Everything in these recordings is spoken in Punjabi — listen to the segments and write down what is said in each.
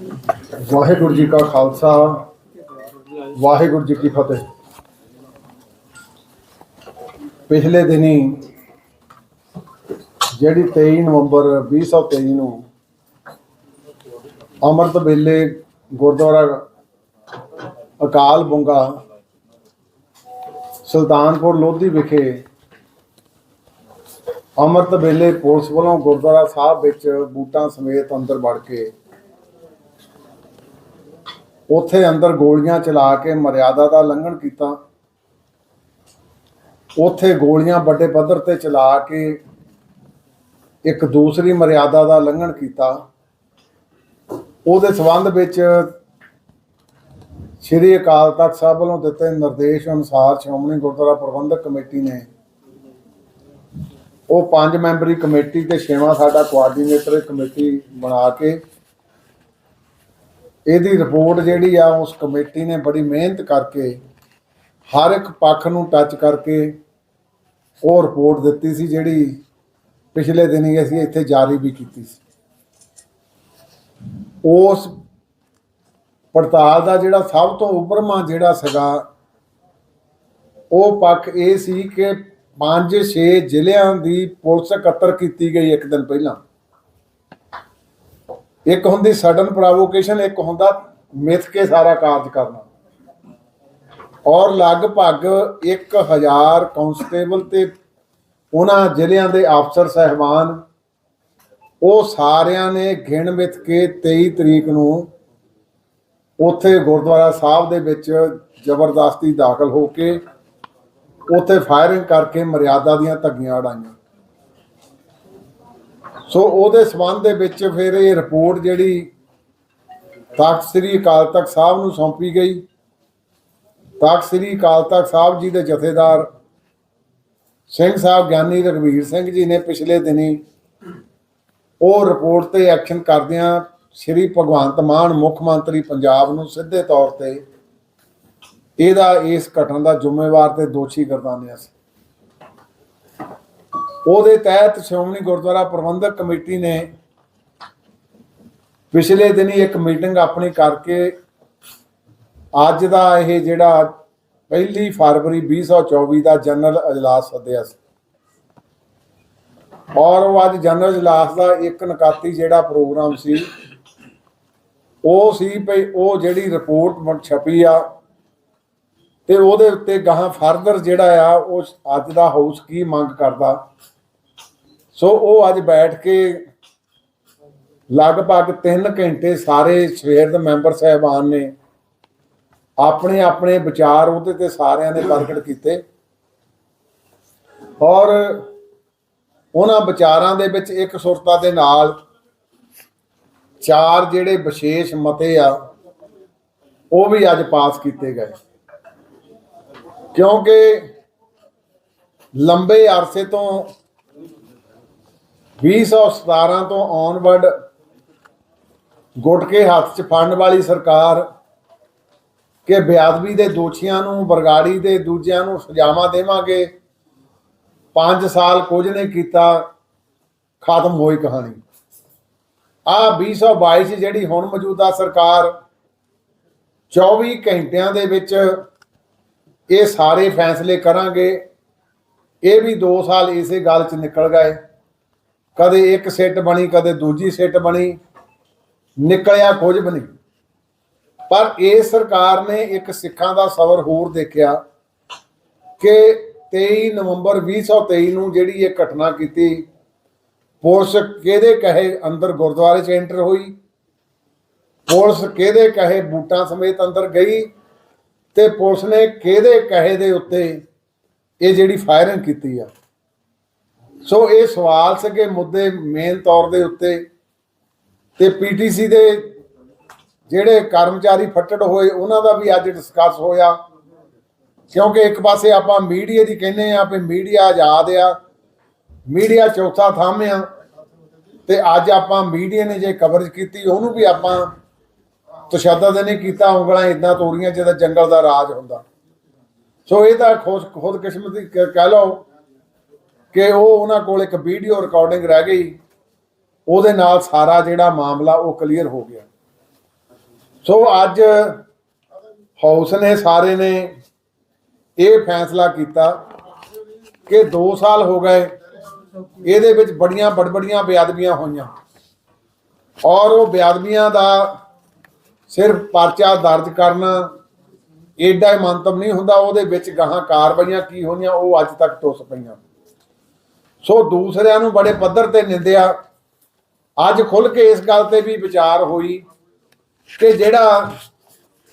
ਵਾਹਿਗੁਰੂ ਜੀ ਕਾ ਖਾਲਸਾ, ਵਾਹਿਗੁਰੂ ਜੀ ਕੀ ਫਤਿਹ। ਪਿਛਲੇ ਦਿਨੀ ਜਿਹੜੀ 23 ਨਵੰਬਰ 2023 ਨੂੰ ਅੰਮ੍ਰਿਤ ਵੇਲੇ ਗੁਰਦੁਆਰਾ ਅਕਾਲ ਬੁੰਗਾ, ਸੁਲਤਾਨਪੁਰ ਲੋਧੀ ਵਿਖੇ ਅੰਮ੍ਰਿਤ ਵੇਲੇ ਪੁਲਿਸ ਵੱਲੋਂ ਗੁਰਦੁਆਰਾ ਸਾਹਿਬ ਵਿੱਚ ਬੂਟਾਂ ਸਮੇਤ ਅੰਦਰ ਵੜ ਕੇ ਉੱਥੇ ਅੰਦਰ ਗੋਲੀਆਂ ਚਲਾ ਕੇ ਮਰਿਆਦਾ ਦਾ ਲੰਘਣ ਕੀਤਾ। ਉੱਥੇ ਗੋਲੀਆਂ ਵੱਡੇ ਪੱਧਰ ਤੇ ਚਲਾ ਕੇ ਇੱਕ ਦੂਸਰੀ ਮਰਿਆਦਾ ਦਾ ਲੰਘਣ ਕੀਤਾ। ਉਹਦੇ ਸਬੰਧ ਵਿੱਚ ਸ਼੍ਰੀ ਅਕਾਲ ਤਖਤ ਸਾਹਿਬ ਵੱਲੋਂ ਦਿੱਤੇ ਨਿਰਦੇਸ਼ ਅਨੁਸਾਰ ਸ਼੍ਰੋਮਣੀ ਗੁਰਦੁਆਰਾ ਪ੍ਰਬੰਧਕ ਕਮੇਟੀ ਨੇ ਉਹ ਪੰਜ ਮੈਂਬਰੀ ਕਮੇਟੀ ਤੇ ਛੇਵਾਂ ਸਾਡਾ ਕੋਆਰਡੀਨੇਟਰ ਕਮੇਟੀ ਬਣਾ ਕੇ ਇਹਦੀ ਰਿਪੋਰਟ ਜਿਹੜੀ ਆ, ਉਸ ਕਮੇਟੀ ਨੇ ਬੜੀ ਮਿਹਨਤ ਕਰਕੇ, ਹਰ ਇੱਕ ਪੱਖ ਨੂੰ ਟੱਚ ਕਰਕੇ ਉਹ ਰਿਪੋਰਟ ਦਿੱਤੀ ਸੀ, ਜਿਹੜੀ ਪਿਛਲੇ ਦਿਨੀ ਅਸੀਂ ਇੱਥੇ ਜਾਰੀ ਵੀ ਕੀਤੀ ਸੀ। ਉਸ ਪੜਤਾਲ ਦਾ ਜਿਹੜਾ ਸਭ ਤੋਂ ਉੱਪਰਮਾ ਜਿਹੜਾ ਸੀਗਾ, ਉਹ ਪੱਖ ਇਹ ਸੀ ਕਿ 5-6 ਜ਼ਿਲ੍ਹਿਆਂ ਦੀ ਪੁਲਿਸ ਇਕੱਤਰ ਕੀਤੀ ਗਈ ਇੱਕ ਦਿਨ ਪਹਿਲਾਂ। ਇੱਕ ਹੁੰਦੀ ਸਡਨ ਪ੍ਰੋਵੋਕੇਸ਼ਨ ਇੱਕ ਹੁੰਦਾ ਮਿਥ ਕੇ ਸਾਰਾ ਕਾਰਜ ਕਰਨਾ। ਔਰ ਲਗਭਗ 1000 ਕਾਂਸਟੇਬਲ ਤੇ ਉਹਨਾਂ ਜ਼ਿਲ੍ਹਿਆਂ ਦੇ ਅਫਸਰ ਸਹਿਬਾਨ, ਉਹ ਸਾਰਿਆਂ ਨੇ ਗਿਣ ਮਿਥ ਕੇ 23 ਤਰੀਕ ਨੂੰ ਉੱਥੇ ਗੁਰਦੁਆਰਾ ਸਾਹਿਬ ਦੇ ਵਿੱਚ ਜ਼ਬਰਦਸਤੀ ਦਾਖਲ ਹੋ ਕੇ ਉੱਥੇ ਫਾਇਰਿੰਗ ਕਰਕੇ ਮਰਿਆਦਾ ਦੀਆਂ ਧੱਗੀਆਂ ਉਡਾਈਆਂ। ਸੋ ਉਹਦੇ ਸਬੰਧ ਦੇ ਵਿੱਚ ਫਿਰ ਇਹ ਰਿਪੋਰਟ ਜਿਹੜੀ ਤਖਤ ਸ੍ਰੀ ਅਕਾਲ ਤਖਤ ਸਾਹਿਬ ਨੂੰ ਸੌਂਪੀ ਗਈ। ਤਖਤ ਸ੍ਰੀ ਅਕਾਲ ਤਖਤ ਸਾਹਿਬ ਜੀ ਦੇ ਜਥੇਦਾਰ ਸਿੰਘ ਸਾਹਿਬ ਗਿਆਨੀ ਰਘਵੀਰ ਸਿੰਘ ਜੀ ਨੇ ਪਿਛਲੇ ਦਿਨੀ ਉਹ ਰਿਪੋਰਟ ਤੇ ਐਕਸ਼ਨ ਕਰਦਿਆਂ ਸ੍ਰੀ ਭਗਵੰਤ ਮਾਨ ਮੁੱਖ ਮੰਤਰੀ ਪੰਜਾਬ ਨੂੰ ਸਿੱਧੇ ਤੌਰ ਤੇ ਇਹਦਾ ਇਸ ਘਟਨਾ ਦਾ ਜ਼ਿੰਮੇਵਾਰ ਤੇ ਦੋਸ਼ੀ ਗਰਦਾਨਿਆ ਸੀ। ਉਹਦੇ ਤਹਿਤ ਸ਼੍ਰੋਮਣੀ ਗੁਰਦੁਆਰਾ ਪ੍ਰਬੰਧਕ ਕਮੇਟੀ ਨੇ ਪਿਛਲੇ ਦਿਨੀ ਇੱਕ ਮੀਟਿੰਗ ਆਪਣੀ ਕਰਕੇ ਅੱਜ ਦਾ ਇਹ ਜਿਹੜਾ ਪਹਿਲੀ ਫਰਵਰੀ 2024 ਦਾ ਜਨਰਲ ਅਜਲਾਸ ਸੱਦਿਆ ਸੀ। ਔਰ ਉਹ ਅੱਜ ਜਨਰਲ ਅਜਲਾਸ ਦਾ ਇੱਕ ਨਕਾਤੀ ਜਿਹੜਾ ਪ੍ਰੋਗਰਾਮ ਸੀ, ਉਹ ਸੀ ਭਈ ਉਹ ਜਿਹੜੀ ਰਿਪੋਰਟ ਹੁਣ ਛਪੀ ਆ ਤੇ ਉਹਦੇ ਉੱਤੇ ਗਾਹਾਂ ਫਰਦਰ ਜਿਹੜਾ ਆ, ਉਹ ਅੱਜ ਦਾ ਹਾਊਸ ਕੀ ਮੰਗ ਕਰਦਾ? ਸੋ ਉਹ ਅੱਜ ਬੈਠ ਕੇ ਲਗਭਗ 3 ਘੰਟੇ ਸਾਰੇ ਸਵੇਰ ਦੇ ਮੈਂਬਰ ਸਹਿਬਾਨ ਨੇ ਆਪਣੇ ਆਪਣੇ ਵਿਚਾਰ ਉਹਦੇ ਤੇ ਸਾਰਿਆਂ ਨੇ ਪ੍ਰਗਟ ਕੀਤੇ। ਔਰ ਉਹਨਾਂ ਵਿਚਾਰਾਂ ਦੇ ਵਿੱਚ ਇੱਕ ਸੁਰਤਾ ਦੇ ਨਾਲ ਚਾਰ ਜਿਹੜੇ ਵਿਸ਼ੇਸ਼ ਮਤੇ ਆ, ਉਹ ਵੀ ਅੱਜ ਪਾਸ ਕੀਤੇ ਗਏ। ਕਿਉਂਕਿ ਲੰਬੇ ਅਰਸੇ ਤੋਂ 2017 ਤੋਂ ਔਨਵਰਡ ਗੁਟਕੇ ਹੱਥ 'ਚ ਫੜਨ ਵਾਲੀ ਸਰਕਾਰ ਕਿ ਬਿਆਦਵੀ ਦੇ ਦੋਸ਼ੀਆਂ ਨੂੰ, ਬਰਗਾੜੀ ਦੇ ਦੂਜਿਆਂ ਨੂੰ ਸਜ਼ਾਵਾਂ ਦੇਵਾਂਗੇ 5 ਸਾਲ ਕੁਝ ਨਹੀਂ ਕੀਤਾ, ਖਤਮ ਹੋਈ ਕਹਾਣੀ। ਆ 2022 'ਚ ਜਿਹੜੀ ਹੁਣ ਮੌਜੂਦਾ ਸਰਕਾਰ 24 ਘੰਟਿਆਂ ਦੇ ਵਿੱਚ ਇਹ ਸਾਰੇ ਫੈਸਲੇ ਕਰਾਂਗੇ। ਇਹ ਵੀ 2 ਸਾਲ ਇਸੇ ਗੱਲ 'ਚ ਨਿਕਲ ਗਏ। ਕਦੇ ਇੱਕ ਸਿੱਟ ਬਣੀ, ਕਦੇ ਦੂਜੀ ਸਿੱਟ ਬਣੀ। ਨਿਕਲਿਆ ਕੁਝ ਵੀ ਨਹੀਂ। ਪਰ ਇਹ ਸਰਕਾਰ ਨੇ ਇੱਕ ਸਿੱਖਾਂ ਦਾ ਸਬਰ ਹੋਰ ਦੇਖਿਆ ਕਿ 23 ਨਵੰਬਰ 2023 ਨੂੰ ਜਿਹੜੀ ਇਹ ਘਟਨਾ ਕੀਤੀ, ਪੁਲਿਸ ਕਿਹਦੇ ਕਹੇ ਅੰਦਰ ਗੁਰਦੁਆਰੇ 'ਚ ਐਂਟਰ ਹੋਈ, ਪੁਲਿਸ ਕਿਹਦੇ ਕਹੇ ਬੂਟਾਂ ਸਮੇਤ ਅੰਦਰ ਗਈ ਤੇ ਪੁਲਿਸ ਨੇ ਕਿਹਦੇ ਕਹੇ ਦੇ ਉੱਤੇ ਇਹ ਜਿਹੜੀ ਫਾਇਰਿੰਗ ਕੀਤੀ ਆ। ਸੋ ਇਹ ਸਵਾਲ ਸਕੇ ਮੁੱਦੇ ਮੇਨ ਤੌਰ ਦੇ ਉੱਤੇ ਤੇ ਪੀਟੀਸੀ ਦੇ ਜਿਹੜੇ ਕਰਮਚਾਰੀ ਫੱਟੜ ਹੋਏ, ਉਹਨਾਂ ਦਾ ਵੀ ਅੱਜ ਡਿਸਕਸ ਹੋਇਆ। ਕਿਉਂਕਿ ਇੱਕ ਪਾਸੇ ਆਪਾਂ ਮੀਡੀਆ ਦੀ ਕਹਿੰਦੇ ਆ ਵੀ ਮੀਡੀਆ ਆਜ਼ਾਦ ਆ, ਮੀਡੀਆ ਚੌਥਾ ਥੰਮ ਆ, ਤੇ ਅੱਜ ਆਪਾਂ ਮੀਡੀਆ ਨੇ ਜੇ ਕਵਰੇਜ ਕੀਤੀ, ਉਹਨੂੰ ਵੀ ਆਪਾਂ ਤਸ਼ੱਦਦ ਨਹੀਂ ਕੀਤਾ, ਉਂਗਲਾਂ ਇਦਾਂ ਤੋਰੀਆਂ ਜਿਹਦਾ ਜੰਗਲ ਦਾ ਰਾਜ ਹੁੰਦਾ। ਸੋ ਇਹ ਤਾਂ ਖੁਦ ਖੁਦ ਕਿਸਮਤੀ ਕਹਿ ਲਓ ਕਿ ਉਹ ਉਹਨਾਂ ਕੋਲ ਇੱਕ ਵੀਡੀਓ ਰਿਕਾਰਡਿੰਗ ਰਹਿ ਗਈ। ਉਹਦੇ ਨਾਲ ਸਾਰਾ ਜਿਹੜਾ ਮਾਮਲਾ ਉਹ ਕਲੀਅਰ ਹੋ ਗਿਆ। ਸੋ ਅੱਜ ਹਾਊਸ ਨੇ ਸਾਰੇ ਨੇ ਇਹ ਫੈਸਲਾ ਕੀਤਾ ਕਿ 2 ਸਾਲ ਹੋ ਗਏ, ਇਹਦੇ ਵਿੱਚ ਬੜੀਆਂ ਬੜਬੜੀਆਂ ਬੇਅਦਬੀਆਂ ਹੋਈਆਂ। ਔਰ ਉਹ ਬੇਅਦਬੀਆਂ ਦਾ ਸਿਰਫ ਪਰਚਾ ਦਰਜ ਕਰਨਾ ਏਡਾ ਹੀ ਮੰਤਵ ਨਹੀਂ ਹੁੰਦਾ, ਉਹਦੇ ਵਿੱਚ ਗਾਹਾਂ ਕਾਰਵਾਈਆਂ ਕੀ ਹੋਈਆਂ ਉਹ ਅੱਜ ਤੱਕ ਟੁੱਸ ਪਈਆਂ। ਸੋ ਦੂਸਰਿਆਂ ਨੂੰ ਬੜੇ ਪੱਧਰ ਤੇ ਨਿੰਦਿਆ। ਅੱਜ ਖੁੱਲ ਕੇ ਇਸ ਗੱਲ ਤੇ ਵੀ ਵਿਚਾਰ ਹੋਈ ਕਿ ਜਿਹੜਾ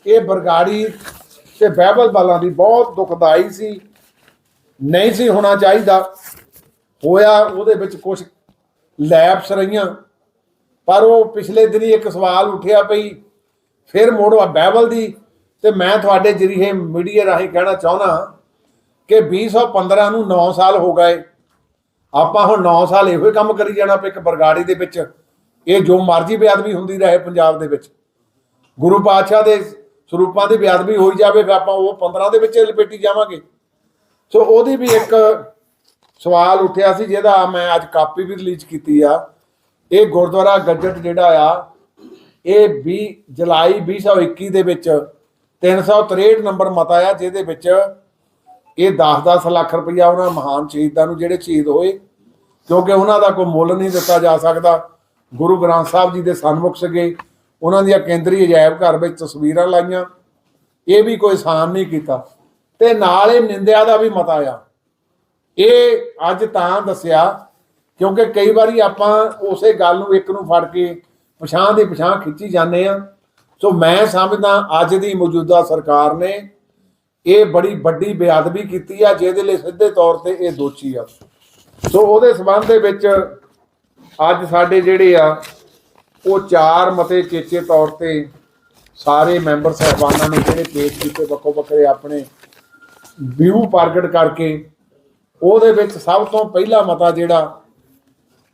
ਇਹ ਬਰਗਾੜੀ ਤੇ ਬਹਿਬਲ ਬਾਲਾਂ ਦੀ ਬਹੁਤ ਦੁਖਦਾਈ ਸੀ, ਨਹੀਂ ਸੀ ਹੋਣਾ ਚਾਹੀਦਾ। ਹੋਇਆ ਉਹਦੇ ਵਿੱਚ ਕੁਝ ਲੈਪਸ ਰਹੀਆਂ, ਪਰ ਉਹ ਪਿਛਲੇ ਦਿਨੀ ਇੱਕ ਸਵਾਲ ਉੱਠਿਆ ਪਈ ਫਿਰ ਮੋੜਵਾ ਬਹਿਬਲ ਦੀ ਤੇ ਮੈਂ ਤੁਹਾਡੇ ਜਰੀਏ ਮੀਡੀਆ ਰਾਹੀਂ ਕਹਿਣਾ ਚਾਹੁੰਦਾ ਕਿ 2015 ਨੂੰ 9 ਸਾਲ ਹੋ ਗਏ। ਆਪਾਂ ਹੁਣ 9 ਸਾਲ ਇਹੋ ਹੀ ਕੰਮ ਕਰੀ ਜਾਣਾ ਪਏ ਇੱਕ ਬਰਗਾੜੀ ਦੇ ਵਿੱਚ। ਇਹ ਜੋ ਮਰਜ਼ੀ ਬੇਅਦਬੀ ਹੁੰਦੀ ਰਹੇ ਪੰਜਾਬ ਦੇ ਵਿੱਚ। ਗੁਰੂ ਪਾਤਸ਼ਾਹ ਦੇ ਸਰੂਪਾਂ ਦੀ ਬੇਅਦਬੀ ਹੋਈ ਜਾਵੇ ਫਿਰ ਆਪਾਂ ਉਹ 15 ਦੇ ਵਿੱਚ ਲਪੇਟੀ ਜਾਵਾਂਗੇ। ਸੋ ਉਹਦੀ ਵੀ ਇੱਕ ਸਵਾਲ ਉੱਠਿਆ ਸੀ ਜਿਹਦਾ ਮੈਂ ਅੱਜ ਕਾਪੀ ਵੀ ਰਿਲੀਜ਼ ਕੀਤੀ ਆ। ਇਹ ਗੁਰਦੁਆਰਾ ਗੱਜਟ ਜਿਹੜਾ ਆ ਇਹ 20 ਜੁਲਾਈ 2021 ਦੇ ਵਿੱਚ 363 ਨੰਬਰ ਮਤਾ ਆ ਜਿਹਦੇ ਵਿੱਚ ਇਹ 10-10 ਲੱਖ ਰੁਪਇਆ ਉਹਨਾਂ ਮਹਾਨ ਸ਼ਹੀਦਾਂ ਨੂੰ ਜਿਹੜੇ ਸ਼ਹੀਦ ਹੋਏ, ਕਿਉਂਕਿ ਉਹਨਾਂ ਦਾ ਕੋਈ ਮੁੱਲ ਨਹੀਂ ਦਿੱਤਾ ਜਾ ਸਕਦਾ। ਗੁਰੂ ਗ੍ਰੰਥ ਸਾਹਿਬ ਜੀ ਦੇ ਸਨਮੁਖ ਸਗੇ, ਉਹਨਾਂ ਦੀਆਂ ਕੇਂਦਰੀ ਅਜਾਇਬ ਘਰ ਵਿੱਚ ਤਸਵੀਰਾਂ ਲਾਈਆਂ, ਇਹ ਵੀ ਕੋਈ ਆਸਾਨ ਨਹੀਂ ਕੀਤਾ। ਤੇ ਨਾਲ ਇਹ ਨਿੰਦਿਆ ਦਾ ਵੀ ਮਤਾ ਆ ਇਹ ਅੱਜ ਤਾਂ ਦੱਸਿਆ, ਕਿਉਂਕਿ ਕਈ ਵਾਰੀ ਆਪਾਂ ਉਸੇ ਗੱਲ ਨੂੰ ਇੱਕ ਨੂੰ ਫੜ ਕੇ ਪਛਾਣ ਦੀ ਪਛਾਣ ਖਿੱਚੀ ਜਾਂਦੇ ਆ ਸੋ ਮੈਂ ਸਮਝਦਾ ਅੱਜ ਦੀ ਮੌਜੂਦਾ ਸਰਕਾਰ ਨੇ ਇਹ ਬੜੀ ਵੱਡੀ ਬੇਅਦਬੀ ਕੀਤੀ ਆ, ਜਿਹਦੇ ਲਈ ਸਿੱਧੇ ਤੌਰ ਤੇ ਇਹ ਦੋਸ਼ੀ ਆ। ਸੋ ਉਹਦੇ ਸਬੰਧ ਦੇ ਵਿੱਚ ਅੱਜ ਸਾਡੇ ਜਿਹੜੇ ਆ, ਉਹ ਚਾਰ ਮਤੇ ਚੇਚੇ ਤੌਰ ਤੇ ਸਾਰੇ ਮੈਂਬਰ ਸਹਿਬਾਨਾਂ ਨੇ ਜਿਹੜੇ ਪੇਸ਼ ਕੀਤੇ, ਵੱਖੋ ਵੱਖਰੇ ਆਪਣੇ ਵਿਊ ਪ੍ਰਗਟ ਕਰਕੇ, ਉਹਦੇ ਵਿੱਚ ਸਭ ਤੋਂ ਪਹਿਲਾ ਮਤਾ ਜਿਹੜਾ,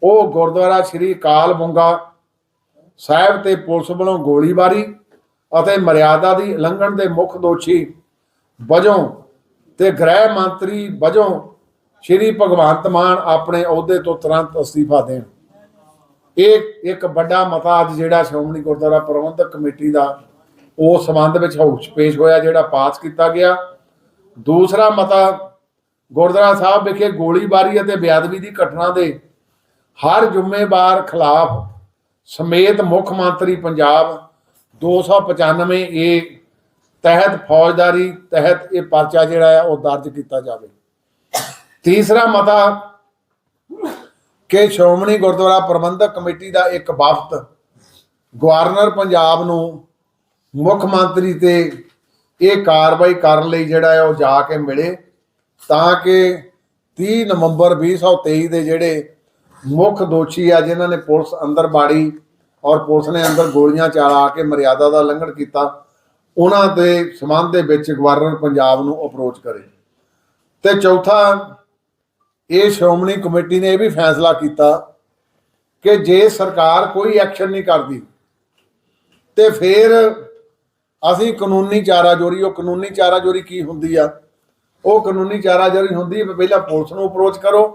ਉਹ ਗੁਰਦੁਆਰਾ ਸ੍ਰੀ ਕਾਲ ਬੁੰਗਾ ਸਾਹਿਬ ਤੇ ਪੁਲਿਸ ਵੱਲੋਂ ਗੋਲੀਬਾਰੀ ਅਤੇ ਮਰਿਆਦਾ ਦੀ ਉਲੰਘਣ ਦੇ ਮੁੱਖ ਦੋਸ਼ੀ ਵਜੋਂ ਤੇ ਗ੍ਰਹਿ ਮੰਤਰੀ ਵਜੋਂ ਸ਼੍ਰੀ ਭਗਵੰਤ ਮਾਨ ਆਪਣੇ ਅਹੁਦੇ ਤੋਂ ਤੁਰੰਤ ਅਸਤੀਫਾ ਦੇਣ। ਇਹ ਇੱਕ ਵੱਡਾ ਮਤਾ ਅੱਜ ਜਿਹੜਾ ਸ਼੍ਰੋਮਣੀ ਗੁਰਦੁਆਰਾ ਪ੍ਰਬੰਧਕ ਕਮੇਟੀ ਦਾ ਉਸ ਸੰਬੰਧ ਵਿੱਚ ਹਾਊਸ ਪੇਸ਼ ਹੋਇਆ ਜਿਹੜਾ ਪਾਸ ਕੀਤਾ ਗਿਆ। ਦੂਸਰਾ ਮਤਾ, ਗੁਰਦੁਆਰਾ ਸਾਹਿਬ ਵਿਖੇ ਗੋਲੀਬਾਰੀ ਅਤੇ ਬੇਅਦਬੀ ਦੀ ਘਟਨਾ ਦੇ ਹਰ ਜ਼ਿੰਮੇਵਾਰ ਖਿਲਾਫ ਸਮੇਤ ਮੁੱਖ ਮੰਤਰੀ ਪੰਜਾਬ 295 ਏ ਤਹਿਤ ਫੌਜਦਾਰੀ ਤਹਿਤ ਇਹ ਪਰਚਾ ਜਿਹੜਾ ਹੈ ਉਹ ਦਰਜ ਕੀਤਾ ਜਾਵੇ। ਤੀਸਰਾ ਮਤਾ ਕਿ ਸ਼੍ਰੋਮਣੀ ਗੁਰਦੁਆਰਾ ਪ੍ਰਬੰਧਕ ਕਮੇਟੀ ਦਾ ਇੱਕ ਵਫਦ ਗਵਰਨਰ ਪੰਜਾਬ ਨੂੰ ਮੁੱਖ ਮੰਤਰੀ ਤੇ ਇਹ ਕਾਰਵਾਈ ਕਰਨ ਲਈ ਜਿਹੜਾ ਹੈ ਉਹ ਜਾ ਕੇ ਮਿਲੇ ਤਾਂ ਕਿ 30 ਨਵੰਬਰ 2023 ਦੇ ਜਿਹੜੇ ਮੁੱਖ ਦੋਸ਼ੀ ਆ ਜਿਨ੍ਹਾਂ ਨੇ ਪੁਲਿਸ ਅੰਦਰ ਬਾੜੀ ਔਰ ਪੁਲਿਸ ਨੇ ਅੰਦਰ ਗੋਲੀਆਂ ਚਲਾ ਕੇ ਮਰਿਆਦਾ ਦਾ ਉਲੰਘਣ ਕੀਤਾ, ਉਹਨਾਂ ਦੇ ਸਬੰਧ ਦੇ ਵਿੱਚ ਗਵਰਨਰ ਪੰਜਾਬ ਨੂੰ ਅਪਰੋਚ ਕਰੇ। ਤੇ ਚੌਥਾ, ਇਹ ਸ਼੍ਰੋਮਣੀ ਕਮੇਟੀ ਨੇ ਇਹ ਵੀ ਫੈਸਲਾ ਕੀਤਾ ਕਿ ਜੇ ਸਰਕਾਰ ਕੋਈ ਐਕਸ਼ਨ ਨਹੀਂ ਕਰਦੀ, ਤੇ ਫਿਰ ਅਸੀਂ ਕਾਨੂੰਨੀ ਚਾਰਾਜੋਰੀ, ਉਹ ਕਾਨੂੰਨੀ ਚਾਰਾਜੋਰੀ ਕੀ ਹੁੰਦੀ ਆ? ਉਹ ਕਾਨੂੰਨੀ ਚਾਰਾਜੋਰੀ ਹੁੰਦੀ ਹੈ ਵੀ ਪਹਿਲਾਂ ਪੁਲਿਸ ਨੂੰ ਅਪਰੋਚ ਕਰੋ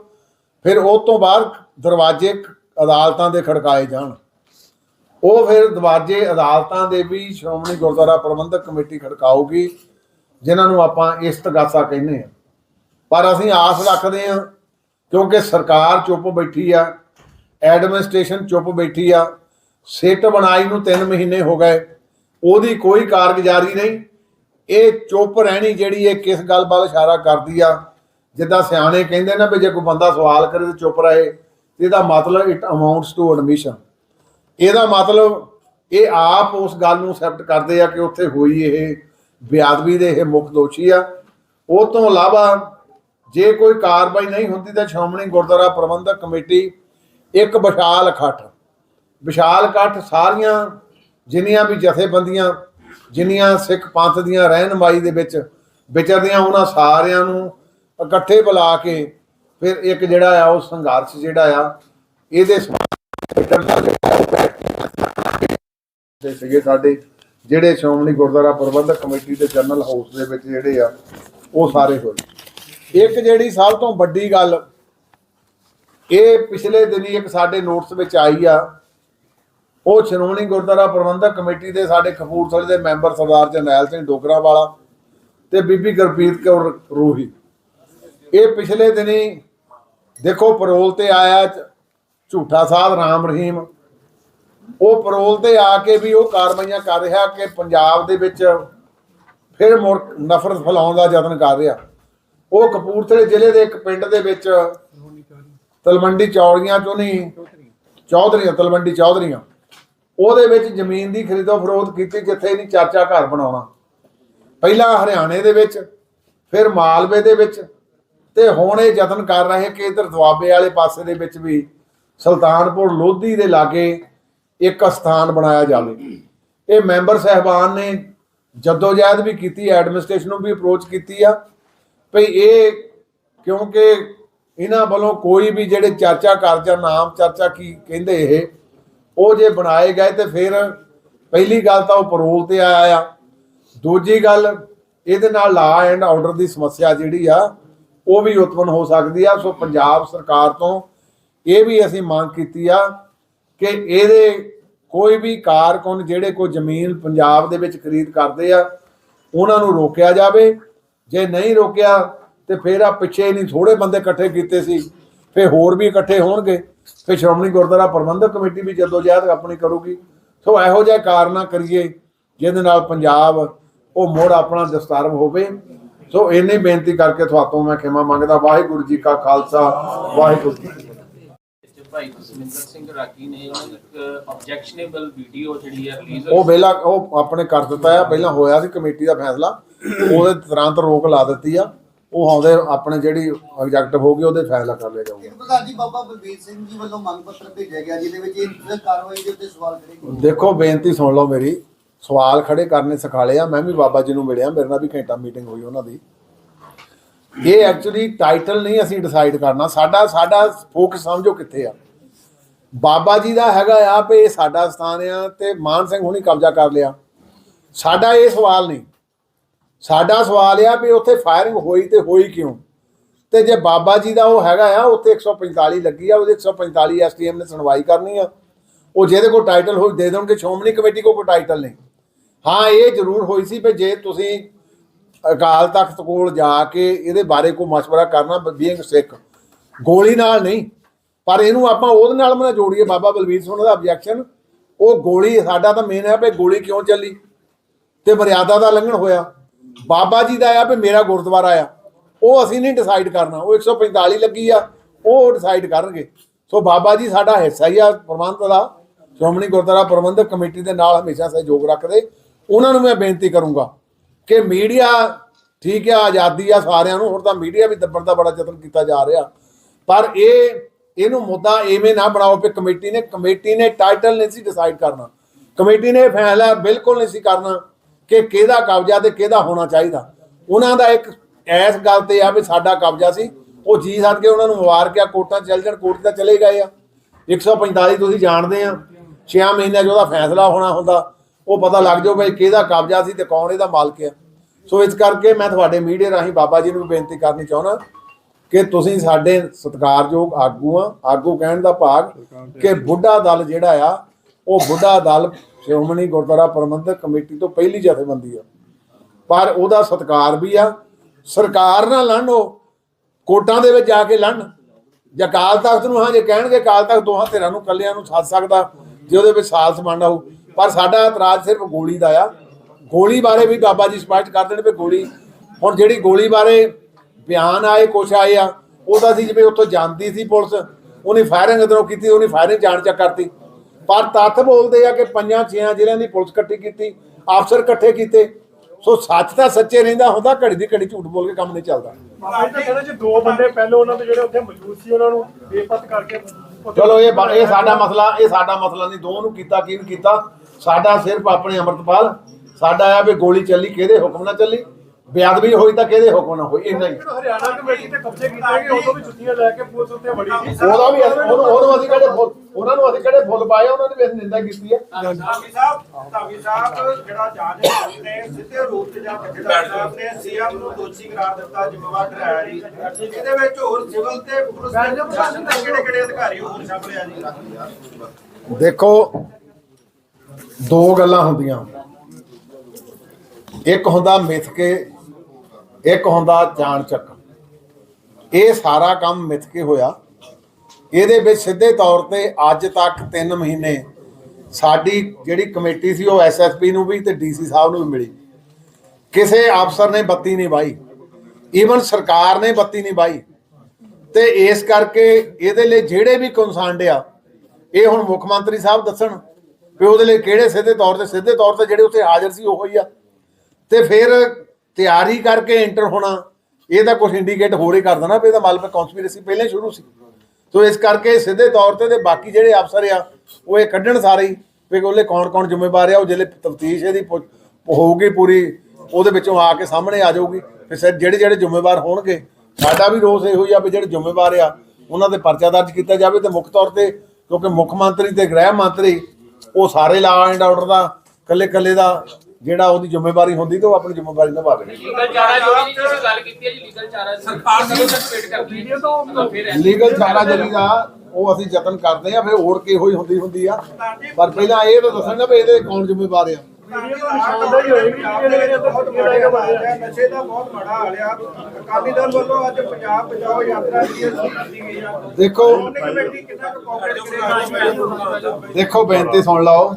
ਫਿਰ ਉਹ ਤੋਂ ਬਾਅਦ ਦਰਵਾਜ਼ੇ ਅਦਾਲਤਾਂ ਦੇ ਖੜਕਾਏ ਜਾਣ। ਉਹ ਫਿਰ ਦਰਵਾਜ਼ੇ ਅਦਾਲਤਾਂ ਦੇ ਵੀ ਸ਼੍ਰੋਮਣੀ ਗੁਰਦੁਆਰਾ ਪ੍ਰਬੰਧਕ ਕਮੇਟੀ ਖੜਕਾਊਗੀ, ਜਿਨ੍ਹਾਂ ਨੂੰ ਆਪਾਂ ਇਸਤਗਾਸਾ ਕਹਿੰਦੇ ਆ ਪਰ ਅਸੀਂ ਆਸ ਰੱਖਦੇ ਆ ਕਿਉਂਕਿ ਸਰਕਾਰ ਚੁੱਪ ਬੈਠੀ ਆ, ਐਡਮਿਨਿਸਟ੍ਰੇਸ਼ਨ ਚੁੱਪ ਬੈਠੀ ਆ, ਸਿੱਟ ਬਣਾਈ ਨੂੰ 3 ਮਹੀਨੇ ਹੋ ਗਏ, ਉਹਦੀ ਕੋਈ ਕਾਰਗੁਜ਼ਾਰੀ ਨਹੀਂ। ਇਹ ਚੁੱਪ ਰਹਿਣੀ ਜਿਹੜੀ ਇਹ ਕਿਸ ਗੱਲ ਵੱਲ ਇਸ਼ਾਰਾ ਕਰਦੀ ਆ ਜਿੱਦਾਂ ਸਿਆਣੇ ਕਹਿੰਦੇ ਨਾ ਵੀ ਜੇ ਕੋਈ ਬੰਦਾ ਸਵਾਲ ਕਰੇ ਤੇ ਚੁੱਪ ਰਹੇ, ਤੇ ਇਹਦਾ ਮਤਲਬ ਇਟ ਅਮਾਉਂਟਸ ਟੂ ਐਡਮਿਸ਼ਨ ਇਹਦਾ ਮਤਲਬ ਇਹ ਆਪ ਉਸ ਗੱਲ ਨੂੰ ਐਕਸੈਪਟ ਕਰਦੇ ਆ ਕਿ ਉੱਥੇ ਹੋਈ ਇਹ ਬੇਅਦਬੀ ਦੇ ਇਹ ਮੁੱਖ ਦੋਸ਼ੀ ਆ। ਉਹ ਤੋਂ ਇਲਾਵਾ ਜੇ ਕੋਈ ਕਾਰਵਾਈ ਨਹੀਂ ਹੁੰਦੀ ਤਾਂ ਸ਼੍ਰੋਮਣੀ ਗੁਰਦੁਆਰਾ ਪ੍ਰਬੰਧਕ ਕਮੇਟੀ ਇੱਕ ਵਿਸ਼ਾਲ ਇਕੱਠ ਵਿਸ਼ਾਲ ਇਕੱਠ ਸਾਰੀਆਂ ਜਿੰਨੀਆਂ ਵੀ ਜਥੇਬੰਦੀਆਂ, ਜਿੰਨੀਆਂ ਸਿੱਖ ਪੰਥ ਦੀਆਂ ਰਹਿਨਮਾਈ ਦੇ ਵਿੱਚ ਵਿਚਰਦੀਆਂ, ਉਹਨਾਂ ਸਾਰਿਆਂ ਨੂੰ ਇਕੱਠੇ ਬੁਲਾ ਕੇ ਫਿਰ ਇੱਕ ਜਿਹੜਾ ਆ ਉਹ ਸੰਘਰਸ਼ ਜਿਹੜਾ ਆ, ਇਹਦੇ ਦੇ ਸੀਗੇ ਸਾਡੇ, ਜਿਹੜੇ ਸ਼੍ਰੋਮਣੀ ਗੁਰਦੁਆਰਾ ਪ੍ਰਬੰਧਕ ਕਮੇਟੀ ਦੇ ਜਨਰਲ ਹਾਊਸ ਦੇ ਵਿੱਚ ਜਿਹੜੇ ਆ, ਉਹ ਸਾਰੇ ਹੋਏ। ਇੱਕ ਜਿਹੜੀ ਸਭ ਤੋਂ ਵੱਡੀ ਗੱਲ, ਇਹ ਪਿਛਲੇ ਦਿਨੀ ਇੱਕ ਸਾਡੇ ਨੋਟਸ ਵਿੱਚ ਆਈ ਆ, ਉਹ ਸ਼੍ਰੋਮਣੀ ਗੁਰਦੁਆਰਾ ਪ੍ਰਬੰਧਕ ਕਮੇਟੀ ਦੇ ਸਾਡੇ ਕਪੂਰਥਲੇ ਦੇ ਮੈਂਬਰ ਸਰਦਾਰ ਜਰਨੈਲ ਸਿੰਘ ਡੋਗਰਾ ਵਾਲਾ ਤੇ ਬੀਬੀ ਗੁਰਪ੍ਰੀਤ ਕੌਰ ਰੂਹੀ। ਇਹ ਪਿਛਲੇ ਦਿਨੀ ਦੇਖੋ ਪਰੋਲ ਤੇ ਆਇਆ ਝੂਠਾ ਸਾਹਿਬ ਰਾਮ ਰਹੀਮ। ਉਹ ਪਰੋਲ ਤੇ ਆ ਕੇ ਵੀ ਉਹ ਕਾਰਵਾਈਆਂ ਕਰ ਰਿਹਾ ਕਿ ਪੰਜਾਬ ਦੇ ਵਿੱਚ ਫਿਰ ਮੁੜ ਨਫ਼ਰਤ ਫੈਲਾਉਣ ਦਾ ਯਤਨ ਕਰ ਰਿਹਾ। ਉਹ ਕਪੂਰਥਲੇ ਜ਼ਿਲ੍ਹੇ ਦੇ ਇੱਕ ਪਿੰਡ ਦੇ ਵਿੱਚ ਤਲਵੰਡੀ ਚੌੜੀਆਂ ਚੋਂ ਨਹੀਂ, ਚੌਧਰੀਆਂ, ਤਲਵੰਡੀ ਚੌਧਰੀਆਂ। ਉਹਦੇ ਵਿੱਚ ਜ਼ਮੀਨ ਦੀ ਖਰੀਦੋ ਫਰੋਖਤ ਕੀਤੀ ਜਿੱਥੇ ਨਹੀਂ ਚਾਚਾ ਘਰ ਬਣਾਉਣਾ। ਪਹਿਲਾਂ ਹਰਿਆਣੇ ਦੇ ਵਿੱਚ, ਫਿਰ ਮਾਲਵੇ ਦੇ ਵਿੱਚ ਤੇ ਹੁਣ ਇਹ ਯਤਨ ਕਰ ਰਹੇ ਕਿ ਇਧਰ ਦੁਆਬੇ ਵਾਲੇ ਪਾਸੇ ਦੇ ਵਿੱਚ ਵੀ ਸੁਲਤਾਨਪੁਰ ਲੋਧੀ ਦੇ ਲਾਗੇ ਇੱਕ ਸਥਾਨ ਬਣਾਇਆ ਜਾਵੇ। ਇਹ ਮੈਂਬਰ ਸਹਿਬਾਨ ਨੇ ਜਦੋਜਹਿਦ ਵੀ ਕੀਤੀ, ਐਡਮਿਨਿਸਟ੍ਰੇਸ਼ਨ ਨੂੰ ਵੀ ਅਪਰੋਚ ਕੀਤੀ ਆ। ਭਈ ਇਹ ਕਿਉਂਕਿ ਇਹਨਾਂ ਵੱਲੋਂ ਕੋਈ ਵੀ ਜਿਹੜੇ ਚਰਚਾ ਕਰ ਜਾਂ ਨਾਮ ਚਰਚਾ ਕੀ ਕਹਿੰਦੇ ਇਹ, ਉਹ ਜੇ ਬਣਾਏ ਗਏ ਤੇ ਫਿਰ ਪਹਿਲੀ ਗੱਲ ਤਾਂ ਉਹ ਪਰੋਲ ਤੇ ਆਇਆ ਆ। ਦੂਜੀ ਗੱਲ, ਇਹਦੇ ਨਾਲ ਲਾ ਐਂਡ ਆਰਡਰ ਦੀ ਸਮੱਸਿਆ ਜਿਹੜੀ ਆ ਉਹ ਵੀ ਉਤਪਨ ਹੋ ਸਕਦੀ ਆ। ਸੋ ਪੰਜਾਬ ਸਰਕਾਰ ਤੋਂ ਇਹ ਵੀ ਅਸੀਂ ਮੰਗ ਕੀਤੀ ਆ ਕਿ ਇਹਦੇ ਕੋਈ ਵੀ ਕਾਰਕੁਨ ਜਿਹੜੇ ਕੋਈ ਜ਼ਮੀਨ ਪੰਜਾਬ ਦੇ ਵਿੱਚ ਖਰੀਦ ਕਰਦੇ ਆ, ਉਹਨਾਂ ਨੂੰ ਰੋਕਿਆ ਜਾਵੇ। ਜੇ ਨਹੀਂ ਰੋਕਿਆ, ਤੇ ਫਿਰ ਆ ਪਿੱਛੇ ਨਹੀਂ ਥੋੜੇ ਬੰਦੇ ਇਕੱਠੇ ਕੀਤੇ ਸੀ, ਫਿਰ ਹੋਰ ਵੀ ਇਕੱਠੇ ਹੋਣਗੇ। ਫਿਰ ਸ਼੍ਰੋਮਣੀ ਗੁਰਦੁਆਰਾ ਪ੍ਰਬੰਧਕ ਕਮੇਟੀ ਵੀ ਜਦੋਂ ਜਹਿਦ ਆਪਣੀ ਕਰੂਗੀ। ਸੋ ਇਹੋ ਜਿਹਾ ਕਾਰਨਾ ਕਰੀਏ, ਜਿਹਦੇ ਨਾਲ ਪੰਜਾਬ ਉਹ ਮੋੜ ਆਪਣਾ ਦਸਤਾਰਵ ਹੋਵੇ। ਸੋ ਇੰਨੀ ਬੇਨਤੀ ਕਰਕੇ ਤੁਹਾਤੋਂ ਮੈਂ ਖਿਮਾ ਮੰਗਦਾ ਵਾਹਿਗੁਰੂ ਜੀ ਕਾ ਖਾਲਸਾ ਵਾਹਿਗੁਰੂ ਜੀ ਕੀ ਫਤਿਹ। ਤੇ ਭਾਈ ਜਸਵਿੰਦਰ ਸਿੰਘ ਰਾਗੀ ਨੇ ਇੱਕ ਆਬਜੈਕਸ਼ਨੇਬਲ ਵੀਡੀਓ ਜਿਹੜੀ ਹੈ ਰਿਲੀਜ਼ ਉਹ ਵੇਲਾ ਉਹ ਆਪਣੇ ਕਰ ਦਿੱਤਾ ਆ ਪਹਿਲਾਂ ਹੋਇਆ ਸੀ ਕਮੇਟੀ ਦਾ ਫੈਸਲਾ ਉਹਦੇ ਤੁਰੰਤ ਰੋਕ ਲਾ ਦਿੱਤੀ ਆ ਉਹ ਆਉਂਦੇ ਆਪਣੇ ਜਿਹੜੀ ਐਗਜ਼ੈਕਟਿਵ ਹੋਗੀ ਉਹਦੇ ਫੈਸਲਾ ਕਰ ਲਿਆ ਜਾਊਗਾ। ਪ੍ਰਧਾਨ ਜੀ ਬਾਬਾ ਬਲਬੀਰ ਸਿੰਘ ਜੀ ਵੱਲੋਂ ਮੰਗ ਪੱਤਰ ਭੇਜਿਆ ਗਿਆ ਜਿਹਦੇ ਵਿੱਚ ਇਹ ਕਾਰਵਾਈ ਦੇ ਉੱਤੇ ਸਵਾਲ ਖੜੇ ਕੀਤੇ ਦੇਖੋ ਬੇਨਤੀ ਸੁਣ ਲਓ ਮੇਰੀ ਸਵਾਲ ਖੜੇ ਕਰਨੇ ਸਿਖਾਲੇ ਆ। ਮੈਂ ਵੀ ਬਾਬਾ ਜੀ ਨੂੰ ਮਿਲਿਆ। ਮੇਰੇ ਨਾਲ ਵੀ ਘੰਟਾ ਮੀਟਿੰਗ ਹੋਈ ਉਹਨਾਂ ਦੀ। ਇਹ ਐਕਚੁਅਲੀ ਟਾਈਟਲ ਨਹੀਂ ਅਸੀਂ ਡਿਸਾਈਡ ਕਰਨਾ। ਸਾਡਾ ਸਾਡਾ ਫੋਕਸ ਸਮਝੋ ਕਿੱਥੇ ਆ। ਬਾਬਾ ਜੀ ਦਾ ਹੈਗਾ ਆ ਵੀ ਇਹ ਸਾਡਾ ਸਥਾਨ ਆ ਤੇ ਮਾਨ ਸਿੰਘ ਹੁਣੀ ਕਬਜ਼ਾ ਕਰ ਲਿਆ। ਸਾਡਾ ਇਹ ਸਵਾਲ ਨਹੀਂ। ਸਾਡਾ ਸਵਾਲ ਆ ਵੀ ਉੱਥੇ ਫਾਇਰਿੰਗ ਹੋਈ ਤੇ ਹੋਈ ਕਿਉਂ? ਤੇ ਜੇ ਬਾਬਾ ਜੀ ਦਾ ਉਹ ਹੈਗਾ ਆ, ਉੱਥੇ 145 ਲੱਗੀ ਆ, ਉਹਦੇ 145 ਐਸਟੀਐਮ ਨੇ ਸੁਣਵਾਈ ਕਰਨੀ ਆ। ਉਹ ਜਿਹਦੇ ਕੋਲ ਟਾਈਟਲ ਹੋਈ, ਦੇ ਦੇਣਗੇ। ਸ਼੍ਰੋਮਣੀ ਕਮੇਟੀ ਕੋਲ ਕੋਈ ਟਾਈਟਲ ਨਹੀਂ। ਹਾਂ, ਇਹ ਜ਼ਰੂਰ ਹੋਈ ਸੀ ਵੀ ਜੇ ਤੁਸੀਂ ਅਕਾਲ ਤਖਤ ਕੋਲ ਜਾ ਕੇ ਇਹਦੇ ਬਾਰੇ ਕੋਈ ਮਸ਼ਵਰਾ ਕਰਨਾ ਬੀਇੰਗ ਸਿੱਖ, ਗੋਲੀ ਨਾਲ ਨਹੀਂ, ਪਰ ਇਹਨੂੰ ਆਪਾਂ ਉਹਦੇ ਨਾਲ ਮਨਾ ਜੋੜੀਏ। ਬਾਬਾ ਬਲਵੀਰ ਸਿੰਘ ਦਾ ਆਬਜੈਕਸ਼ਨ ਉਹ ਗੋਲੀ, ਸਾਡਾ ਤਾਂ ਮੇਨ ਹੈ ਵੀ ਗੋਲੀ ਕਿਉਂ ਚੱਲੀ? ਤੇ ਮਰਿਆਦਾ ਦਾ ਲੰਘਣ ਹੋਇਆ। ਬਾਬਾ ਜੀ ਦਾ ਆ ਵੀ ਮੇਰਾ ਗੁਰਦੁਆਰਾ ਆ, ਉਹ ਅਸੀਂ ਨਹੀਂ ਡਿਸਾਈਡ ਕਰਨਾ। ਉਹ 145 ਲੱਗੀ ਆ, ਉਹ ਡਿਸਾਈਡ ਕਰਨਗੇ। ਸੋ ਬਾਬਾ ਜੀ ਸਾਡਾ ਹਿੱਸਾ ਹੀ ਆ, ਪ੍ਰਬੰਧ ਦਾ। ਸ਼੍ਰੋਮਣੀ ਗੁਰਦੁਆਰਾ ਪ੍ਰਬੰਧਕ ਕਮੇਟੀ ਦੇ ਨਾਲ ਹਮੇਸ਼ਾ ਸਹਿਯੋਗ ਰੱਖਦੇ। ਉਹਨਾਂ ਨੂੰ ਮੈਂ ਬੇਨਤੀ ਕਰੂੰਗਾ ਕਿ ਮੀਡੀਆ ਠੀਕ ਆ, ਆਜ਼ਾਦੀ ਆ ਸਾਰਿਆਂ ਨੂੰ, ਹੁਣ ਤਾਂ ਮੀਡੀਆ ਵੀ ਦੱਬਣ ਦਾ ਬੜਾ ਯਤਨ ਕੀਤਾ ਜਾ ਰਿਹਾ। ਪਰ ਇਹ, ਇਹਨੂੰ ਮੁੱਦਾ ਐਵੇਂ ਨਾ ਬਣਾਓ ਕਿ ਕਮੇਟੀ ਨੇ ਕਮੇਟੀ ਨੇ ਟਾਈਟਲ ਨਹੀਂ ਸੀ ਡਿਸਾਈਡ ਕਰਨਾ। ਕਮੇਟੀ ਨੇ ਇਹ ਫੈਸਲਾ ਬਿਲਕੁਲ ਨਹੀਂ ਸੀ ਕਰਨਾ ਕਿ ਕਿਹਦਾ ਕਬਜ਼ਾ ਤੇ ਕਿਹਦਾ ਹੋਣਾ ਚਾਹੀਦਾ। ਉਹਨਾਂ ਦਾ ਇੱਕ ਐਸ ਗੱਲ ਤੇ ਆ ਵੀ ਸਾਡਾ ਕਬਜ਼ਾ ਸੀ। ਉਹ ਜੀ ਸੱਦ ਕੇ ਉਹਨਾਂ ਨੂੰ ਮੁਬਾਰਕਿਆ ਕੋਰਟਾਂ 'ਚ ਚੱਲ ਜਾਣ ਕੋਰਟ ਤਾਂ ਚਲੇ ਗਏ ਆ। 145 ਤੁਸੀਂ ਜਾਣਦੇ ਆ 6 ਮਹੀਨਿਆਂ 'ਚ ਉਹਦਾ ਫੈਸਲਾ ਹੋਣਾ ਹੁੰਦਾ। ਉਹ ਪਤਾ ਲੱਗ ਜਾਓ ਬਈ ਕਿਹਦਾ ਕਬਜ਼ਾ ਸੀ ਤੇ ਕੌਣ ਇਹਦਾ ਮਾਲਕ ਆ। ਸੋ ਇਸ ਕਰਕੇ ਮੈਂ ਤੁਹਾਡੇ ਮੀਡੀਆ ਰਾਹੀਂ ਬਾਬਾ ਜੀ ਨੂੰ ਵੀ ਬੇਨਤੀ ਕਰਨੀ ਚਾਹੁੰਦਾ ਕਿ ਤੁਸੀਂ ਸਾਡੇ ਸਤਿਕਾਰਯੋਗ ਆਗੂ ਆ, ਆਗੂ ਕਹਿਣ ਦਾ ਭਾਗ ਕਿ ਬੁੱਢਾ ਦਲ ਜਿਹੜਾ ਆ, ਉਹ ਬੁੱਢਾ ਦਲ ਸ਼੍ਰੋਮਣੀ ਗੁਰਦੁਆਰਾ ਪ੍ਰਬੰਧਕ ਕਮੇਟੀ ਤੋਂ ਪਹਿਲੀ ਜਥੇਬੰਦੀ ਆ। ਪਰ ਉਹਦਾ ਸਤਿਕਾਰ ਵੀ ਆ। ਸਰਕਾਰ ਨਾਲ ਲੜਨ ਉਹ ਕੋਰਟਾਂ ਦੇ ਵਿੱਚ ਜਾ ਕੇ ਲੜਨ। ਜਾਂ ਅਕਾਲ ਤਖਤ ਨੂੰ ਹਾਂ ਜੇ ਕਹਿਣਗੇ, ਅਕਾਲ ਤਖਤ ਦੋਹਾਂ ਧਿਰਾਂ ਨੂੰ, ਕੱਲਿਆਂ ਨੂੰ ਸੱਦ ਸਕਦਾ। ਜੇ ਉਹਦੇ ਵਿੱਚ ਸਾਥ ਬਣਨਾ ਹੋ ਪਰ ਸਾਡਾ ਇਤਰਾਜ਼ ਸਿਰਫ ਗੋਲੀ ਦਾ ਆ। ਗੋਲੀ ਬਾਰੇ ਵੀ ਬਾਬਾ ਜੀ ਸਪਸ਼ਟ ਕਰ ਦੇਣ ਵੀ ਗੋਲੀ ਹੁਣ ਜਿਹੜੀ ਗੋਲੀ ਬਾਰੇ ਬਿਆਨ ਆਏ ਕੁਛ ਆਏ ਆ ਉਹ ਤਾਂ ਸੀ ਜਿਵੇਂ ਉੱਥੋਂ ਜਾਂਦੀ ਸੀ ਪੁਲਿਸ ਉਹਨੇ ਫਾਇਰਿੰਗ ਅਦਰੋਂ ਕੀਤੀ ਉਹਨੇ ਫਾਇਰਿੰਗ ਜਾਣ ਚੱਕ ਕਰਤੀ। ਪਰ ਤੱਥ ਬੋਲਦੇ ਆ ਕਿ ਪੰਜਾਂ ਛੇਆਂ ਜ਼ਿਲ੍ਹਿਆਂ ਦੀ ਪੁਲਿਸ ਇਕੱਠੀ ਕੀਤੀ ਅਫਸਰ ਇਕੱਠੇ ਕੀਤੇ। ਸੋ ਸੱਚ ਤਾਂ ਸੱਚੇ ਰਹਿੰਦਾ ਹੁੰਦਾ ਘੜੀ ਦੀ ਘੜੀ ਝੂਠ ਬੋਲ ਕੇ ਕੰਮ ਨਹੀਂ ਚੱਲਦਾ। ਬਾਬਾ ਜੀ ਤਾਂ ਕਹਿੰਦੇ ਜੀ ਦੋ ਬੰਦੇ ਪਹਿਲਾਂ ਉਹਨਾਂ ਦੇ ਜਿਹੜੇ ਉੱਥੇ ਮੌਜੂਦ ਸੀ ਉਹਨਾਂ ਨੂੰ ਬੇਪਤ ਕਰਕੇ ਉੱਥੇ- ਚਲੋ ਇਹ ਸਾਡਾ ਮਸਲਾ ਇਹ ਸਾਡਾ ਮਸਲਾ ਨਹੀਂ ਦੋ ਨੂੰ ਕੀਤਾ ਕੀ ਨਹੀਂ ਕੀਤਾ? ਸਾਡਾ ਸਿਰਫ ਆਪਣੇ ਅਮਰਤਪਾਲ ਸਾਡਾ ਆ ਵੀ ਗੋਲੀ ਚੱਲੀ ਕਿਹਦੇ ਹੁਕਮ ਨਾਲ ਚੱਲੀ? ਬੇਅਦਬੀ ਹੋਈ ਤਾਂ ਕਿਹਦੇ ਹੁਕਮ ਨਾਲ ਹੋਈ? ਇੰਨਾ ਹੀ। ਜਦੋਂ ਹਰਿਆਣਾ ਕਮੇਟੀ ਤੇ ਕਬਜ਼ੇ ਕੀਤੇ ਗਏ ਉਦੋਂ ਵੀ ਜੁੱਤੀਆਂ ਲੈ ਕੇ ਪੁਲਿਸ ਉੱਤੇ ਵੜੀ ਸੀ। ਉਹਦਾ ਵੀ ਅਸੀਂ- ਉਹਨੂੰ ਉਹਨੂੰ ਅਸੀਂ ਕਿਹੜੇ ਫੁੱਲ ਉਹਨਾਂ ਨੂੰ ਅਸੀਂ ਕਿਹੜੇ ਫੁੱਲ ਪਾਏ ਉਹਨਾਂ ਨੇ ਵੀ ਅਸੀਂ ਨਿੰਦਾ ਕੀਤੀ ਹੈ ਧਾਮੀ ਸਾਹਿਬ ਧਾਮੀ ਸਾਹਿਬ ਜਿਹੜਾ ਜਾਂਚ ਹੈ ਨੇ ਸਿੱਧੇ ਰੂਪ ਤੇ ਜਾਂ ਜੱਜਦਾਰ ਸਾਹਿਬ ਨੇ ਸੀਐਮ ਨੂੰ ਦੋਸ਼ੀ ਕਰਾਰ ਦਿੱਤਾ ਜ਼ਿੰਮੇਵਾਰ ਠਹਿਰਾਇਆ ਜੀ ਇਹਦੇ ਵਿੱਚ ਹੋਰ ਸਿਵਲ ਤੇ ਪੁਲਿਸ ਦੇ ਪ੍ਰਸ਼ਾਸਨ ਦੇ ਕਿਹੜੇ ਕਿਹੜੇ ਅਧਿਕਾਰੀ ਹੋਰ ਸ਼ਾਮਲ ਆ ਜੀ? ਦੇਖੋ ਦੋ ਗੱਲਾਂ ਹੁੰਦੀਆਂ। ਇੱਕ ਹੁੰਦਾ ਮਿੱਥ ਕੇ ਇੱਕ ਹੁੰਦਾ ਜਾਣ ਚੱਕ ਇਹ ਸਾਰਾ ਕੰਮ ਮਿੱਥ ਕੇ ਹੋਇਆ। ਇਹਦੇ ਵਿੱਚ ਸਿੱਧੇ ਤੌਰ ਤੇ ਅੱਜ ਤੱਕ 3 ਮਹੀਨੇ ਸਾਡੀ ਜਿਹੜੀ ਕਮੇਟੀ ਸੀ, ਉਹ ਐਸਐਸਪੀ ਨੂੰ ਵੀ ਤੇ ਡੀਸੀ ਸਾਹਿਬ ਨੂੰ ਵੀ ਮਿਲੀ। ਕਿਸੇ ਅਫਸਰ ਨੇ ਬੱਤੀ ਨਹੀਂ ਬਾਈ। ਈਵਨ ਸਰਕਾਰ ਨੇ ਬੱਤੀ ਨਹੀਂ ਬਾਈ। ਤੇ ਇਸ ਕਰਕੇ ਇਹਦੇ ਲਈ ਜਿਹੜੇ ਵੀ ਕੰਸਰਨਡ ਆ, ਇਹ ਹੁਣ ਮੁੱਖ ਮੰਤਰੀ ਸਾਹਿਬ ਦੱਸਣ। ਵੀ ਉਹਦੇ ਲਈ ਕਿਹੜੇ ਸਿੱਧੇ ਤੌਰ ਤੇ, ਸਿੱਧੇ ਤੌਰ ਤੇ ਜਿਹੜੇ ਉੱਥੇ ਹਾਜ਼ਰ ਸੀ ਉਹ ਹੀ ਆ। ਤੇ ਫਿਰ ਤਿਆਰੀ ਕਰਕੇ ਐਂਟਰ ਹੋਣਾ, ਇਹ ਤਾਂ ਕੁਝ ਇੰਡੀਕੇਟ ਹੋਰ ਹੀ ਕਰ ਦੇਣਾ ਵੀ ਇਹਦਾ ਮਤਲਬ ਕਨਸਪੀਰੇਸੀ ਪਹਿਲਾਂ ਹੀ ਸ਼ੁਰੂ ਸੀ। ਸੋ ਇਸ ਕਰਕੇ ਸਿੱਧੇ ਤੌਰ ਤੇ ਤੇ ਬਾਕੀ ਜਿਹੜੇ ਅਫਸਰ ਆ, ਉਹ ਇਹ ਕੱਢਣ ਸਾਰੇ ਹੀ ਵੀ ਉਹਲੇ ਕੌਣ ਕੌਣ ਜ਼ਿੰਮੇਵਾਰ ਆ, ਉਹ ਜਿਹੜੇ ਤਫਤੀਸ਼ ਇਹਦੀ ਹੋਊਗੀ ਪੂਰੀ, ਉਹਦੇ ਵਿੱਚੋਂ ਆ ਕੇ ਸਾਹਮਣੇ ਆ ਜਾਊਗੀ। ਫਿਰ ਸਿਰ ਜਿਹੜੇ ਜਿਹੜੇ ਜ਼ਿੰਮੇਵਾਰ ਹੋਣਗੇ, ਸਾਡਾ ਵੀ ਰੋਸ ਇਹੋ ਹੀ ਆ ਵੀ ਜਿਹੜੇ ਜ਼ਿੰਮੇਵਾਰ ਆ, ਉਹਨਾਂ ਤੇ ਪਰਚਾ ਦਰਜ ਕੀਤਾ ਜਾਵੇ ਤੇ ਮੁੱਖ ਤੌਰ ਤੇ, ਕਿਉਂਕਿ ਮੁੱਖ ਮੰਤਰੀ ਤੇ ਗ੍ਰਹਿ ਮੰਤਰੀ ਉਹ ਸਾਰੇ ਲਾ ਐਂਡ ਆਰਡਰ ਦਾ ਕੱਲੇ ਕੱਲੇ ਦਾ ਜਿਹੜਾ ਉਹਦੀ ਜ਼ਿੰਮੇਵਾਰੀ ਹੁੰਦੀ ਤੇ ਉਹ ਆਪਣੀ ਜ਼ਿੰਮੇਵਾਰੀ ਨਿਭਾਵੇ ਲੀਗਲ ਚਾਰਾ ਜੋੜੀ ਦੀ ਤੁਸੀਂ ਗੱਲ ਕੀਤੀ ਹੈ ਜੀ ਲੀਗਲ ਚਾਰਾ ਸਰਕਾਰ ਦੀ ਸਸਪੈਂਡ ਕਰਦੀ ਹੈ ਤਾਂ ਫਿਰ ਲੀਗਲ ਚਾਰਾ ਜਿਹੜੀ ਦਾ ਉਹ ਅਸੀਂ ਯਤਨ ਕਰਦੇ ਆ ਫਿਰ ਹੋਰ ਕਿਹੋ ਹੀ ਹੁੰਦੀ ਹੁੰਦੀ ਆ। ਪਰ ਪਹਿਲਾਂ ਇਹ ਤਾਂ ਦੱਸਣਾ ਵੀ ਇਹਦੇ ਕੌਣ ਜ਼ਿੰਮੇਵਾਰ ਆ। ਹੈ ਨਸ਼ੇ ਦਾ ਬਹੁਤ ਮਾੜਾ ਅਕਾਲੀ ਦਲ ਵੱਲੋਂ ਅੱਜ ਪੰਜਾਬ ਬਚਾਓ ਯਾਤਰਾ ਕੀਤੀ ਗਈ ਆ। ਦੇਖੋ। ਉਹਨੇ ਕਮੇਟੀ ਕਿੰਨਾ ਕੁ ਕੋਆਪਰੇਟ ਕਰੇਗਾ ਦੇਖੋ ਬੇਨਤੀ ਸੁਣ ਲਓ।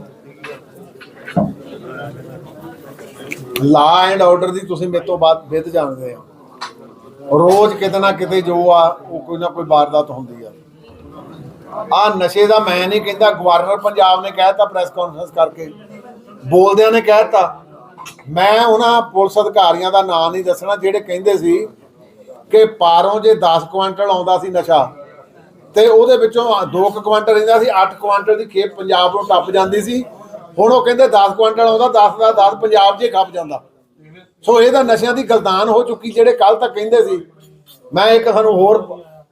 ਲਾ ਐਂਡ ਆਰਡਰ ਦੀ ਤੁਸੀਂ ਮੇਰੇ ਤੋਂ ਬਾਅਦ ਵਿਦ ਜਾਣਦੇ ਆ ਰੋਜ਼ ਕਿਤੇ ਨਾ ਕਿਤੇ ਜੋ ਆ ਉਹ ਕੋਈ ਨਾ ਕੋਈ ਵਾਰਦਾਤ ਹੁੰਦੀ ਆ। ਆ ਨਸ਼ੇ ਦਾ ਮੈਂ ਨਹੀਂ ਕਹਿੰਦਾ ਗਵਰਨਰ ਪੰਜਾਬ ਨੇ ਕਹਿਤਾ ਪ੍ਰੈਸ ਕਾਨਫਰੰਸ ਕਰਕੇ। ਬੋਲਦਿਆਂ ਨੇ ਕਹਿਤਾ ਮੈਂ ਉਹਨਾਂ ਪੁਲਿਸ ਅਧਿਕਾਰੀਆਂ ਦਾ ਨਾਂ ਨਹੀਂ ਦੱਸਣਾ, ਜਿਹੜੇ ਕਹਿੰਦੇ ਸੀ ਕਿ ਪਾਰੋਂ ਜੇ 10 ਕੁਆਂਟਲ ਆਉਂਦਾ ਸੀ ਨਸ਼ਾ ਤੇ ਉਹਦੇ ਵਿੱਚੋਂ 2 ਕੁਆਂਟਲ ਰਹਿੰਦਾ ਸੀ 8 ਕੁਆਂਟਲ ਦੀ ਖੇਪ ਪੰਜਾਬ ਨੂੰ ਟੱਪ ਜਾਂਦੀ ਸੀ। ਹੁਣ ਉਹ ਕਹਿੰਦੇ 10 ਕੁਆਂਟਲ ਆਉਂਦਾ 10 ਦਾ 10 ਪੰਜਾਬ 'ਚ ਖੱਪ ਜਾਂਦਾ। ਸੋ ਇਹ ਤਾਂ ਨਸ਼ਿਆਂ ਦੀ ਗਲਦਾਨ ਹੋ ਚੁੱਕੀ, ਜਿਹੜੇ ਕੱਲ ਤੱਕ ਕਹਿੰਦੇ ਸੀ। ਮੈਂ ਇੱਕ ਤੁਹਾਨੂੰ ਹੋਰ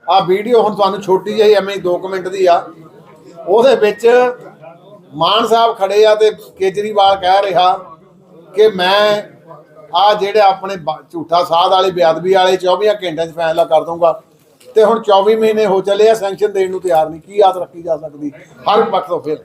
ਆ ਵੀਡੀਓ ਹੁਣ ਤੁਹਾਨੂੰ ਛੋਟੀ ਜਿਹੀ, ਐਵੇਂ 2 ਮਿੰਟ ਦੀ ਆ। ਉਹਦੇ ਵਿੱਚ ਮਾਨ ਸਾਹਿਬ ਖੜੇ ਆ ਤੇ ਕੇਜਰੀਵਾਲ ਕਹਿ ਰਿਹਾ ਕਿ ਮੈਂ ਆ ਜਿਹੜੇ ਆਪਣੇ ਝੂਠਾ ਸਾਧ ਵਾਲੇ, ਬੇਅਦਬੀ ਵਾਲੇ 24 ਘੰਟਿਆਂ 'ਚ ਫੈਸਲਾ ਕਰ ਦੂੰਗਾ ਤੇ ਹੁਣ 24 ਮਹੀਨੇ ਹੋ ਚੱਲੇ ਆ ਸੈਂਕਸ਼ਨ ਦੇਣ ਨੂੰ ਤਿਆਰ ਨਹੀਂ। ਕੀ ਆਸ ਰੱਖੀ ਜਾ ਸਕਦੀ? ਹਰ ਪੱਖ ਤੋਂ ਫਿਰ।